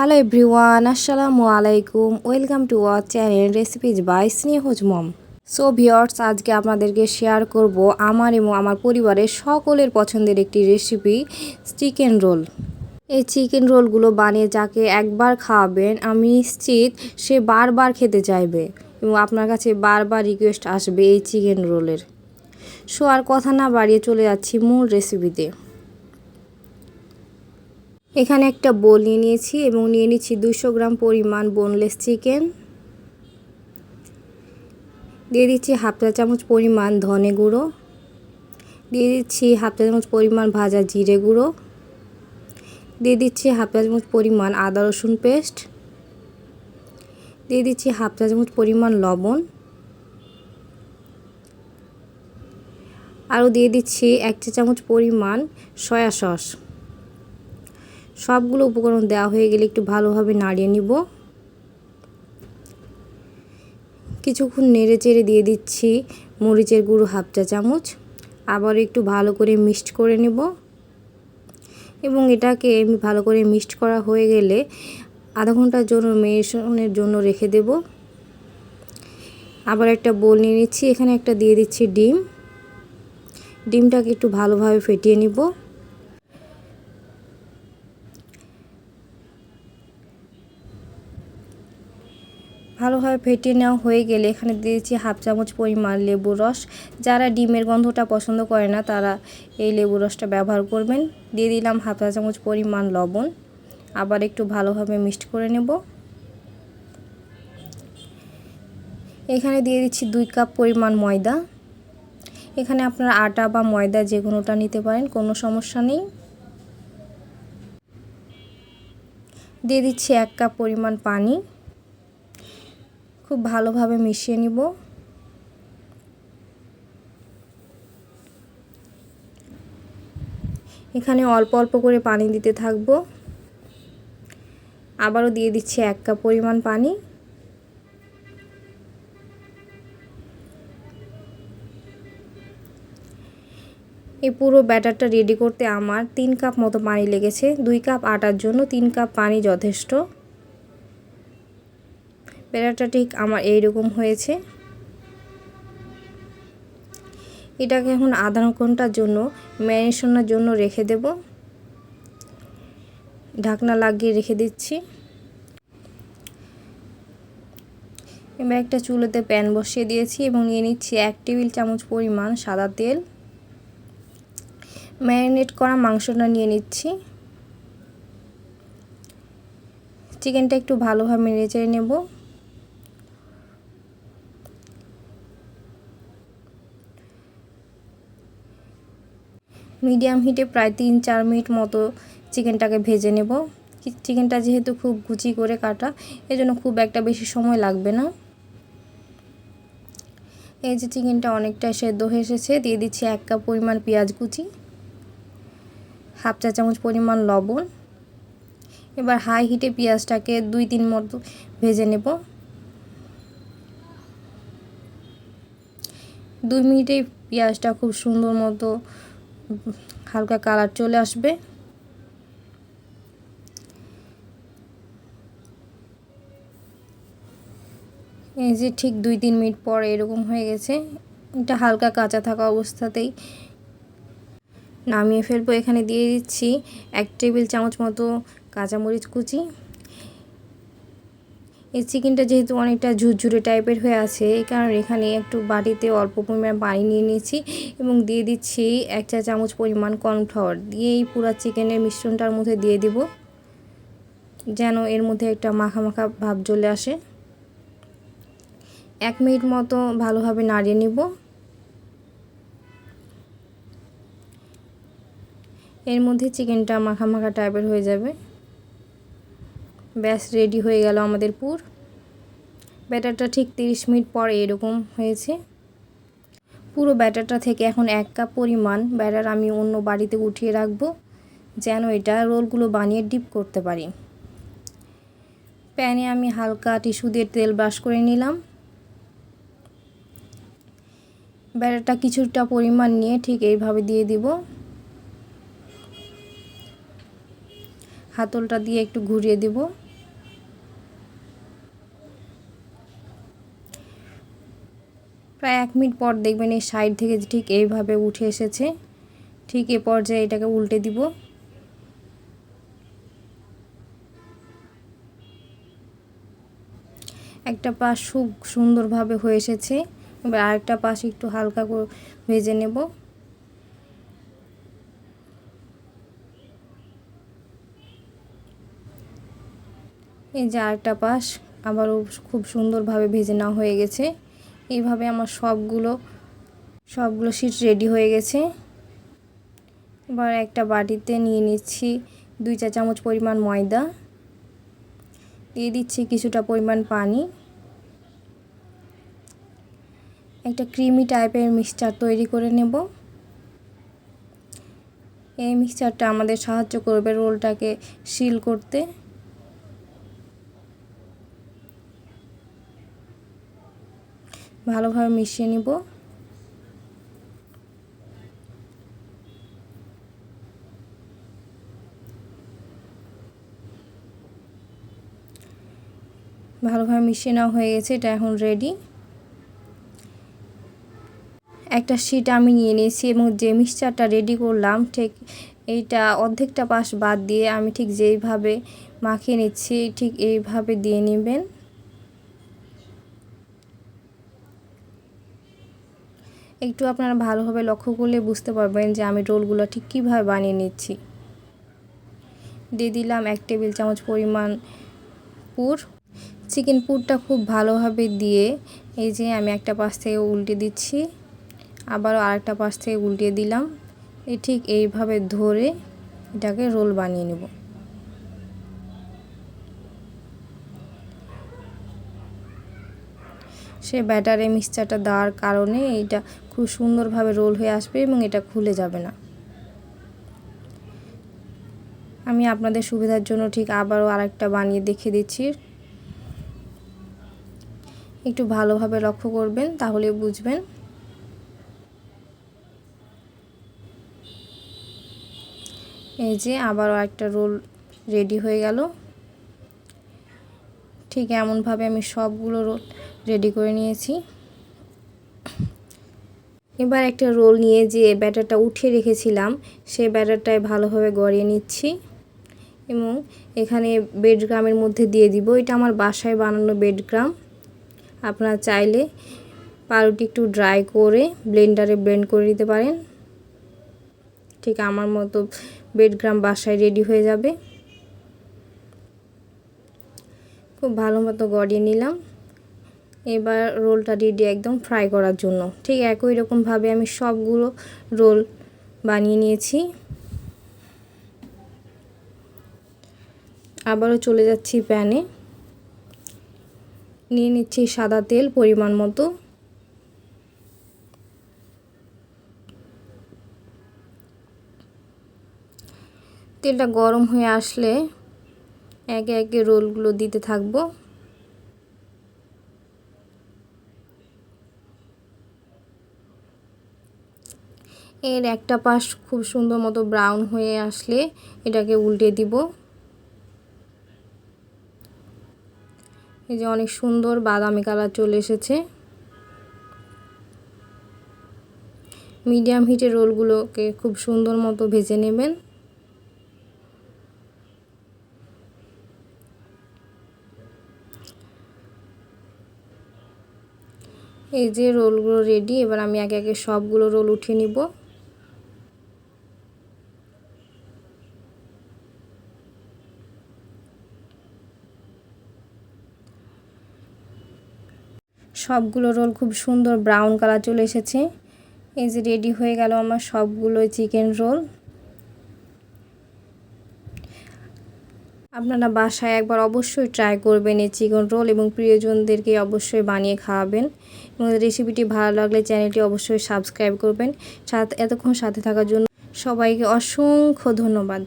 Hello everyone আসসালামু আলাইকুম welcome to our channel recipes by Snehaj mom so viewers আজকে আপনাদেরকে শেয়ার করব আমার এবং আমার পরিবারের সকলের পছন্দের একটি রেসিপি চিকেন রোল এই চিকেন রোলগুলো বানিয়ে যাকে একবার খাওয়াবেন আমি নিশ্চিত সে বারবার খেতে চাইবে এবং আপনার কাছে বারবার রিকোয়েস্ট আসবে এই চিকেন রোলের সো আর কথা না বাড়িয়ে চলে যাচ্ছি মূল রেসিপিতে এখানে একটা বোল নিয়ে নিয়েছি এবং নিয়ে নিচ্ছি দুশো গ্রাম পরিমাণ বোনলেস চিকেন দিয়ে দিচ্ছি হাফ চা চামচ পরিমাণ ধনে গুঁড়ো। দিয়ে দিচ্ছি হাফ চা চামচ পরিমাণ ভাজা জিরে গুঁড়ো। দিয়ে দিচ্ছি হাফ চা চামচ পরিমাণ আদা রসুন পেস্ট। দিয়ে দিচ্ছি হাফ চা চামচ পরিমাণ লবণ। আরও দিয়ে দিচ্ছি এক চা চামচ পরিমাণ সয়া সস। সবগুলো উপকরণ দেওয়া হয়ে গেলে একটু ভালোভাবে নাড়িয়ে নিব। কিছুক্ষণ নেড়ে চেড়ে দিয়ে দিচ্ছি মরিচের গুঁড়ো হাফ চা চামচ। আবার একটু ভালো করে মিক্সড করে নেব। এবং এটাকে আমি ভালো করে মিক্সড করা হয়ে গেলে আধা ঘণ্টার জন্য মেরিনেশনের জন্য রেখে দেব। আবার একটা বোল নিয়ে নিচ্ছি, এখানে একটা দিয়ে দিচ্ছি ডিম। ডিমটাকে একটু ভালোভাবে ফেটিয়ে নিব। ভালোভাবে ফেটিয়ে নেওয়া হয়ে গেলে এখানে দিয়েছি হাফ চামচ পরিমাণ লেবু রস। যারা ডিমের গন্ধটা পছন্দ করে না, তারা এই লেবু রসটা ব্যবহার করবেন। দিয়ে দিলাম হাফ চা চামচ পরিমাণ লবণ। আবার একটু ভালোভাবে মিক্সড করে নেব। এখানে দিয়ে দিচ্ছি দুই কাপ পরিমাণ ময়দা। এখানে আপনারা আটা বা ময়দা যে কোনোটা নিতে পারেন, কোনো সমস্যা নেই। দিয়ে দিচ্ছি এক কাপ পরিমাণ পানি। খুব ভালোভাবে মিশিয়ে নিব। এখানে অল্প অল্প করে পানি দিতে থাকব। আবারও দিয়ে দিচ্ছি এক কাপ পরিমাণ পানি। এই পুরো ব্যাটারটা রেডি করতে আমার তিন কাপ মতো পানি লেগেছে। দুই কাপ আটার জন্য তিন কাপ পানি যথেষ্ট। ব্যাটারটা ঠিক আমার এইরকম হয়েছে। এটাকে এখন আধা ঘণ্টার জন্য ম্যারিনেশনের জন্য রেখে দেব। ঢাকনা লাগিয়ে রেখে দিচ্ছি। এবার একটা চুলোতে প্যান বসিয়ে দিয়েছি এবং নিয়ে নিচ্ছি এক টেবিল চামচ পরিমাণ সাদা তেল। ম্যারিনেট করা মাংসটা নিয়ে নিচ্ছি। চিকেনটা একটু ভালোভাবে নেড়ে নেব। মিডিয়াম হিটে প্রায় তিন চার মিনিট মতো চিকেনটাকে ভেজে নেব। চিকেনটা যেহেতু খুব কুচি করে কাটা, এজন্য খুব একটা বেশি সময় লাগবে না। এই যে চিকেনটা অনেকটা সেদ্ধ হয়ে এসেছে, দিয়ে দিচ্ছি এক কাপ পরিমাণ পেঁয়াজ কুচি, হাফ চা চামচ পরিমাণ লবণ। এবার হাই হিটে পেঁয়াজটাকে দুই তিন মতো ভেজে নেব। দুই মিনিটে পেঁয়াজটা খুব সুন্দর মতো হালকা কালার চলে আসবে। এই যে ঠিক দুই তিন মিনিট পর এরকম হয়ে গেছে। এটা হালকা কাঁচা থাকা অবস্থাতেই নামিয়ে ফেলব। এখানে দিয়ে দিচ্ছি এক টেবিল চামচ মতো কাঁচামরিচ কুচি। এই চিকেনটা যেহেতু অনেকটা ঝুরঝুরে টাইপের হয়ে আছে, এই কারণে এখানে একটু বাটিতে অল্প পরিমাণ পানি নিয়ে নিয়েছি এবং দিয়ে দিচ্ছি এক চা চামচ পরিমাণ কর্নফ্লাওয়ার। দিয়ে এই পুরো চিকেনের মিশ্রণটার মধ্যে দিয়ে দিব, যেন এর মধ্যে একটা মাখা মাখা ভাব চলে আসে। এক মিনিট মতো ভালোভাবে নাড়িয়ে নিব। এর মধ্যে চিকেনটা মাখা মাখা টাইপের হয়ে যাবে। ব্যাস, রেডি হয়ে গেল আমাদের পুর। ব্যাটারটা ঠিক 30 মিনিট পরে এরকম হয়েছে। পুরো ব্যাটারটা থেকে এখন এক কাপ পরিমাণ ব্যাটার আমি অন্য বাড়িতে উঠিয়ে রাখব, যেন এটা রোলগুলো বানিয়ে ডিপ করতে পারি। প্যানে আমি হালকা টিস্যু দিয়ে তেল ব্রাশ করে নিলাম। ব্যাটারটা কিছুটা পরিমাণ নিয়ে ঠিক এইভাবে দিয়ে দিব। হাতলটা দিয়ে একটু ঘুরিয়ে দিব প্রায় এক মিনিট পর দেখবেন এই সাইড থেকে ঠিক এইভাবে উঠে এসেছে। ঠিক এ পর্যায়ে এটাকে উল্টে দিব। একটা পাশ খুব সুন্দরভাবে হয়ে এসেছে। এবার আরেকটা পাশ একটু হালকা করে ভেজে নেব। এই যে আরেকটা পাশ আবারও খুব সুন্দরভাবে ভেজে নেওয়া হয়ে গেছে। এইভাবে আমার সবগুলো সবগুলো শীট রেডি হয়ে গেছে। এবার একটা বাটিতে নিয়ে নিচ্ছি দুই চা চামচ পরিমাণ ময়দা। দিয়ে দিচ্ছি কিছুটা পরিমাণ পানি। একটা ক্রিমি টাইপের মিক্সচার তৈরি করে নেব। এই মিক্সচারটা আমাদের সাহায্য করবে রোলটাকে সিল করতে। ভালোভাবে মিশিয়ে নিব। ভালোভাবে মিশিয়ে নেওয়া হয়ে গেছে, এটা এখন রেডি একটা শিট আমি নিয়ে নিয়েছি এবং যে মিক্সচারটা রেডি করলাম, ঠিক এইটা অর্ধেকটা পাশ বাদ দিয়ে আমি ঠিক যেইভাবে মাখিয়ে নিচ্ছি, ঠিক এইভাবে দিয়ে নেবেন। একটু আপনারা ভালোভাবে লক্ষ্য করলে বুঝতে পারবেন যে আমি রোলগুলো ঠিক কীভাবে বানিয়ে নিচ্ছি। দিয়ে দিলাম এক টেবিল চামচ পরিমাণ পুর। চিকেন পুরটা খুব ভালোভাবে দিয়ে এই যে আমি একটা পাশ থেকে উল্টে দিচ্ছি, আবারও আরেকটা পাশ থেকে উল্টিয়ে দিলাম। এই ঠিক এইভাবে ধরে এটাকে রোল বানিয়ে নেব। সে ব্যাটারে মিক্সচারটা দেওয়ার কারণে এটা খুব সুন্দরভাবে রোল হয়ে আসবে এবং এটা খুলে যাবে না। আমি আপনাদের সুবিধার জন্য ঠিক আবারও আরেকটা বানিয়ে দেখিয়ে দিচ্ছি। একটু ভালোভাবে লক্ষ্য করবেন, তাহলে বুঝবেন। এই যে আবারও একটা রোল রেডি হয়ে গেল। ঠিক এমনভাবে আমি সবগুলো রোল রেডি করে নিয়েছি। এবার একটা রোল নিয়ে যে ব্যাটারটা উঠিয়ে রেখেছিলাম, সেই ব্যাটারটায় ভালোভাবে গড়িয়ে নিচ্ছি এবং এখানে বেডগ্রামের মধ্যে দিয়ে দিব। এটা আমার বাসায় বানানো বেডগ্রাম। আপনারা চাইলে পাউরুটি একটু ড্রাই করে ব্লেন্ডারে ব্লেন্ড করে দিতে পারেন। ঠিক আমার মতো বেডগ্রাম বাসায় রেডি হয়ে যাবে। খুব ভালো মতো গড়িয়ে নিলাম। এবার রোলটা দিয়ে রেডি একদম ফ্রাই করার জন্য। ঠিক একই রকমভাবে আমি সবগুলো রোল বানিয়ে নিয়েছি। আবারও চলে যাচ্ছি প্যানে। নিয়ে নিচ্ছি সাদা তেল পরিমাণ মতো। তেলটা গরম হয়ে আসলে একে একে রোলগুলো দিতে থাকব। এর একটা পাশ খুব সুন্দর মতো ব্রাউন হয়ে আসলে এটাকে উল্টে দিব। এই যে অনেক সুন্দর বাদামি কালার চলে এসেছে। মিডিয়াম হিটে রোলগুলোকে খুব সুন্দর মতো ভেজে নেবেন। এই যে রোলগুলো রেডি এবার আমি একে একে সবগুলো রোল উঠিয়ে নিব। সবগুলো রোল খুব সুন্দর ব্রাউন কালার চলে এসেছে। এই যে রেডি হয়ে গেল আমার সবগুলো চিকেন রোল। আপনারা বাসায় একবার অবশ্যই ট্রাই করবেন এই চিকেন রোল এবং প্রিয়জনদেরকে অবশ্যই বানিয়ে খাওয়াবেন। এবং রেসিপিটি ভালো লাগলে চ্যানেলটি অবশ্যই সাবস্ক্রাইব করবেন। সাথে এতক্ষণ সাথে থাকার জন্য সবাইকে অসংখ্য ধন্যবাদ।